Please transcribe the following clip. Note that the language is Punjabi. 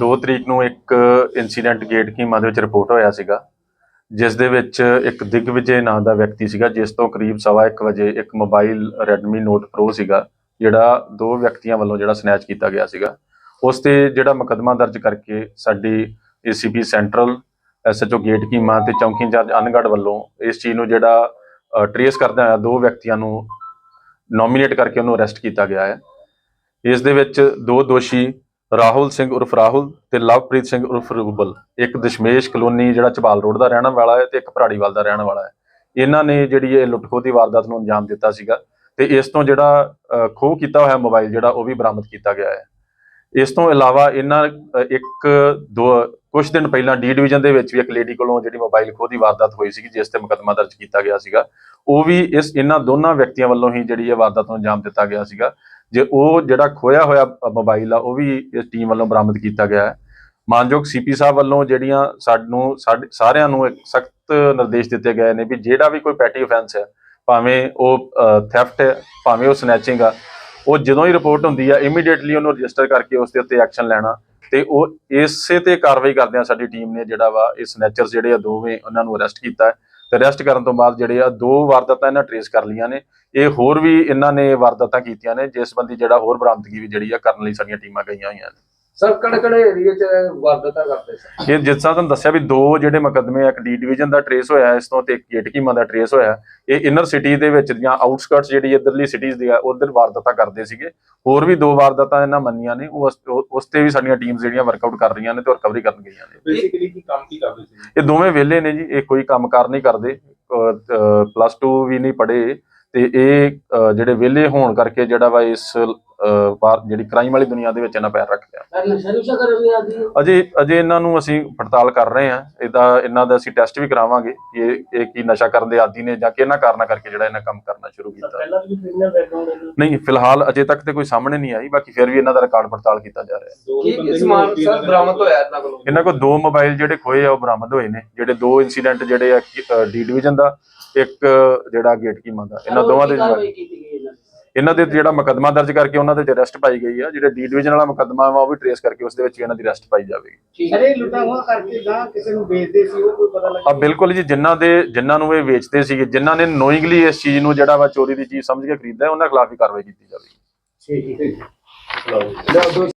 2 ਤਰੀਕ ਨੂੰ ਇੱਕ ਇਨਸੀਡੈਂਟ ਗੇਟ ਕੀਮਾ ਦੇ ਵਿੱਚ ਰਿਪੋਰਟ ਹੋਇਆ ਸੀਗਾ, ਜਿਸ ਦੇ ਵਿੱਚ ਇੱਕ ਦਿਗਵਿਜੇ ਨਾਂ ਦਾ ਵਿਅਕਤੀ ਸੀਗਾ, ਜਿਸ ਤੋਂ ਕਰੀਬ ਸਵਾ ਇੱਕ ਵਜੇ ਇੱਕ ਮੋਬਾਈਲ Redmi Note Pro ਸੀਗਾ, ਜਿਹੜਾ ਦੋ ਵਿਅਕਤੀਆਂ ਵੱਲੋਂ ਜਿਹੜਾ ਸਨੈਚ ਕੀਤਾ ਗਿਆ ਸੀਗਾ। ਉਸ ਤੇ ਜਿਹੜਾ ਮੁਕੱਦਮਾ ਦਰਜ ਕਰਕੇ ਸਾਡੀ ACP ਸੈਂਟਰਲ ਐਸਐਚਓ ਗੇਟ ਕੀਮਾ ਤੇ ਚੌਂਕੀ ਇੰਚਾਰਜ ਅਨਗੜ ਵੱਲੋਂ ਇਸ ਚੀਜ਼ ਨੂੰ ਜਿਹੜਾ ਟਰੇਸ ਕਰਦਾ ਹੋਇਆ ਦੋ ਵਿਅਕਤੀਆਂ ਨੂੰ ਨੋਮੀਨੇਟ ਕਰਕੇ ਉਹਨੂੰ ਅਰੈਸਟ ਕੀਤਾ ਗਿਆ ਹੈ। ਇਸ ਦੇ ਵਿੱਚ ਦੋ ਦੋਸ਼ੀ ਰਾਹੁਲ ਸਿੰਘ ਉਰਫ ਰਾਹੁਲ ਤੇ ਲਵਪ੍ਰੀਤ ਸਿੰਘ ਉਰਫ ਰੂਬਲ। ਇੱਕ ਦਸ਼ਮੇਸ਼ ਕਲੋਨੀ ਜਿਹੜਾ ਚਬਾਲ ਰੋਡ ਦਾ ਰਹਿਣ ਵਾਲਾ ਹੈ ਤੇ ਇੱਕ ਭਰਾੜੀਵਾਲ ਦਾ ਰਹਿਣ ਵਾਲਾ ਹੈ। ਇਹਨਾਂ ਨੇ ਜਿਹੜੀ ਇਹ ਲੁੱਟਖੋ ਦੀ ਵਾਰਦਾਤ ਨੂੰ ਅੰਜਾਮ ਦਿੱਤਾ ਸੀਗਾ ਤੇ ਇਸ ਤੋਂ ਜਿਹੜਾ ਖੋਹ ਕੀਤਾ ਹੋਇਆ ਮੋਬਾਈਲ ਜਿਹੜਾ ਉਹ ਵੀ ਬਰਾਮਦ ਕੀਤਾ ਗਿਆ ਹੈ। ਇਸ ਤੋਂ ਇਲਾਵਾ ਇਹਨਾਂ ਇੱਕ, ਦੋ ਕੁਝ ਦਿਨ ਪਹਿਲਾਂ ਡੀ ਡਿਵੀਜ਼ਨ ਦੇ ਵਿੱਚ ਵੀ ਇੱਕ ਲੇਡੀ ਕੋਲੋਂ ਜਿਹੜੀ ਮੋਬਾਈਲ ਖੋਹ ਦੀ ਵਾਰਦਾਤ ਹੋਈ ਸੀਗੀ, ਜਿਸ ਤੇ ਮੁਕੱਦਮਾ ਦਰਜ ਕੀਤਾ ਗਿਆ ਸੀਗਾ। ਉਹ ਵੀ ਇਸ, ਇਹਨਾਂ ਦੋਨਾਂ ਵਿਅਕਤੀਆਂ ਵੱਲੋਂ ਹੀ ਜਿਹੜੀ ਇਹ ਵਾਰਦਾਤ ਨੂੰ ਅੰਜਾਮ ਦਿੱਤਾ ਗਿਆ ਸੀਗਾ। ਜੇ ਉਹ ਜਿਹੜਾ ਖੋਇਆ ਹੋਇਆ ਮੋਬਾਈਲ ਆ, ਉਹ ਵੀ ਇਸ ਟੀਮ ਵੱਲੋਂ ਬਰਾਮਦ ਕੀਤਾ ਗਿਆ ਹੈ। ਮਾਨਯੋਗ ਸੀਪੀ ਸਾਹਿਬ ਵੱਲੋਂ ਜਿਹੜੀਆਂ ਸਾਨੂੰ, ਸਾਡੇ, ਸਾਰਿਆਂ ਨੂੰ ਇੱਕ ਸਖਤ ਨਿਰਦੇਸ਼ ਦਿੱਤੇ ਗਏ ਨੇ ਵੀ ਜਿਹੜਾ ਵੀ ਕੋਈ ਪੈਟੀ ਅਫੈਂਸ ਹੈ, ਭਾਵੇਂ ਉਹ ਥੈਫਟ ਹੈ, ਭਾਵੇਂ ਉਹ ਸਨੈਚਿੰਗ ਆ, ਉਹ ਜਦੋਂ ਹੀ ਰਿਪੋਰਟ ਹੁੰਦੀ ਆ ਇਮੀਡੀਏਟਲੀ ਉਹਨੂੰ ਰਜਿਸਟਰ ਕਰਕੇ ਉਸ ਦੇ ਉੱਤੇ ਐਕਸ਼ਨ ਲੈਣਾ ਤੇ ਉਹ ਇਸੇ ਤੇ ਕਾਰਵਾਈ ਕਰਦਿਆਂ ਸਾਡੀ ਟੀਮ ਨੇ ਜਿਹੜਾ ਵਾ, ਇਹ ਸਨੈਚਰਸ ਜਿਹੜੇ ਆ, ਦੋਵੇਂ ਉਹਨਾਂ ਨੂੰ ਅਰੈਸਟ ਕੀਤਾ ਹੈ। ਤੇ ਅਰੈਸਟ ਕਰਨ ਤੋਂ ਬਾਅਦ ਜਿਹੜੇ ਆ ਦੋ ਵਾਰਦਾਤਾਂ ਇਹਨਾਂ ਟਰੇਸ ਕਰ ਲਈਆਂ ਨੇ। ਇਹ ਹੋਰ ਵੀ ਇਹਨਾਂ ਨੇ ਵਾਰਦਾਤਾਂ ਕੀਤੀਆਂ ਨੇ, ਜਿਸ ਸੰਬੰਧੀ ਜਿਹੜਾ ਹੋਰ ਬਰਾਮਦਗੀ ਵੀ ਜਿਹੜੀ ਆ ਕਰਨ ਲਈ ਸਾਡੀਆਂ ਟੀਮਾਂ ਗਈਆਂ ਹੋਈਆਂ ਨੇ। ਸਰ ਕਿਹੜੇ ਕਿਹੜੇ ਏਰੀਆ 'ਚ ਵਾਰਦਾਤਾਂ ਕਰਦੇ ਸਰ ਇਹ ਜਿਸ ਤਰ੍ਹਾਂ ਤੁਹਾਨੂੰ ਦੱਸਿਆ ਵੀ ਦੋ ਜਿਹੜੇ ਮੁਕੱਦਮੇ ਆ, ਇੱਕ ਡੀ ਡਿਵੀਜ਼ਨ ਦਾ ਟਰੇਸ ਹੋਇਆ ਇਸ ਤੋਂ ਤੇ ਇੱਕ ਗੇਟ ਕੀਮਾ ਦਾ ਟਰੇਸ ਹੋਇਆ। ਇਹ ਇਨਰ ਸਿਟੀ ਦੇ ਵਿੱਚ ਦੀਆਂ ਆਊਟਸਕਰਟਸ ਜਿਹੜੀ ਇਧਰਲੀ ਸਿਟੀਜ਼ ਦੀ ਆ ਉਧਰ ਵਾਰਦਾਤਾਂ ਕਰਦੇ ਸੀਗੇ। ਹੋਰ ਵੀ ਦੋ ਵਾਰਦਾਤਾਂ ਇਹਨਾਂ ਮੰਨੀਆਂ ਨੇ ਉਸ ਉਹ- ਉਸ ਤੇ ਵੀ ਸਾਡੀਆਂ ਟੀਮਸ ਜਿਹੜੀਆਂ ਵਰਕਆਊਟ ਕਰ ਰਹੀਆਂ ਨੇ ਤੇ ਰਿਕਵਰੀ ਕਰਨ ਗਈਆਂ ਨੇ। ਬੇਸਿਕਲੀ ਕੀ ਕੰਮ ਕੀ ਕਰਦੇ ਸੀ? ਇਹ ਦੋਵੇਂ ਵਿਹਲੇ ਨੇ ਜੀ ਇਹ ਕੋਈ ਕੰਮਕਾਰ ਨਹੀਂ ਕਰਦੇ ਪਲੱਸ 2 ਵੀ ਨਹੀਂ ਪੜ੍ਹੇ। ਤੇ ਇਹ ਅਹ, ਜਿਹੜੇ ਵਿਹਲੇ ਹੋਣ ਕਰਕੇ ਜਿਹੜਾ ਵਾ ਇਸ ਅਹ, ਵਾਰ ਜਿਹੜੀ ਕ੍ਰਾਈਮ ਵਾਲੀ ਦੁਨੀਆ ਦੇ ਵਿੱਚ ਇਹਨਾਂ ਪੈਰ ਰੱਖ ਲਿਆ। ਸਰ ਨਸ਼ਾ ਨੁਸ਼ਾ ਕਰਨ ਦੀ ਆਦੀ ਹੈ ਅਜੇ ਅਜੇ ਇਹਨਾਂ ਨੂੰ ਅਸੀਂ ਪੜਤਾਲ ਕਰ ਰਹੇ ਹਾਂ। ਇਹਦਾ ਇਹਨਾਂ ਦਾ ਅਸੀਂ ਟੈਸਟ ਵੀ ਕਰਾਵਾਂਗੇ ਕਿ ਇਹ ਇਹ ਕੀ ਨਸ਼ਾ ਕਰਨ ਦੇ ਆਦੀ ਨੇ ਜਾਂ ਕਿਹਨਾਂ ਕਾਰਨਾਂ ਕਰਕੇ ਜਿਹੜਾ ਇਹਨਾਂ ਕੰਮ ਕਰਨਾ ਸ਼ੁਰੂ ਕੀਤਾ। ਪਹਿਲਾਂ ਵੀ ਕ੍ਰਿਮੀਨਲ ਬੈਕਗ੍ਰਾਉਂਡ ਹੈ ਨਹੀਂ ਫਿਲਹਾਲ ਅਜੇ ਤੱਕ ਤੇ ਕੋਈ ਸਾਹਮਣੇ ਨਹੀਂ ਆਈ ਬਾਕੀ ਫਿਰ ਵੀ ਇਹਨਾਂ ਦਾ ਰਿਕਾਰਡ ਪੜਤਾਲ ਕੀਤਾ ਜਾ ਰਿਹਾ ਹੈ। ਕੀ ਕੀ ਸਮਾਨ ਸਰ ਬਰਾਮਦ ਹੋਇਆ ਇਹਨਾਂ ਕੋਲੋਂ? ਇਹਨਾਂ ਕੋਲ ਦੋ ਮੋਬਾਈਲ ਜਿਹੜੇ ਖੋਏ ਆ ਉਹ ਬਰਾਮਦ ਹੋਏ ਨੇ। ਜਿਹੜੇ ਦੋ ਇਨਸੀਡੈਂਟ ਜਿਹੜੇ ਆ ਡੀ ਡਿਵੀਜ਼ਨ ਦਾ ਇੱਕ ਜਿਹੜਾ ਗੇਟ ਕੀਮਾ ਦਾ। ਇਹਨਾਂ ਦੋਵਾਂ ਦੇ ਕਾਰਵਾਈ ਕੀਤੀ ਇਹਨਾਂ ਦੀ? ਜਿਹੜਾ ਮੁਕੱਦਮਾ ਦਰਜ ਕਰਕੇ ਉਹਨਾਂ ਦੇ ਅਰੈਸਟ ਪਾਈ ਗਈ ਆ ਜਿਹੜੇ ਡੀ ਡਿਵੀਜ਼ਨ ਵਾਲਾ ਮੁਕੱਦਮਾ ਵਾ ਉਹ ਵੀ ਟਰੇਸ ਕਰਕੇ ਉਸ ਦੇ ਵਿੱਚ ਇਹਨਾਂ ਦੀ ਅਰੈਸਟ ਪਾਈ ਜਾਵੇਗੀ ਠੀਕ ਅਰੇ ਲੁੱਟਾ ਹੋਆ ਕਰਕੇ ਗਾਂ ਕਿਸੇ ਨੂੰ ਵੇਚਦੇ ਸੀ ਉਹ ਕੋਈ ਪਤਾ ਆ ਲੱਗਾ ਬਿਲਕੁਲ ਜੀ ਜਿਨ੍ਹਾਂ ਦੇ ਜਿਨ੍ਹਾਂ ਨੂੰ ਇਹ ਵੇਚਦੇ ਸੀਗੇ ਜਿਨ੍ਹਾਂ ਨੇ ਨੋਇੰਗਲੀ ਇਸ ਚੀਜ਼ ਨੂੰ ਜਿਹੜਾ ਵਾ ਚੋਰੀ ਦੀ ਚੀਜ਼ ਸਮਝ ਕੇ ਖਰੀਦਦਾ ਹੈ, ਉਹਨਾਂ ਖਿਲਾਫ ਹੀ ਕਾਰਵਾਈ ਕੀਤੀ ਜਾਵੇਗੀ ਠੀਕ ਹੈ ਲਓ ਜੀ। ਲਓ ਦੋ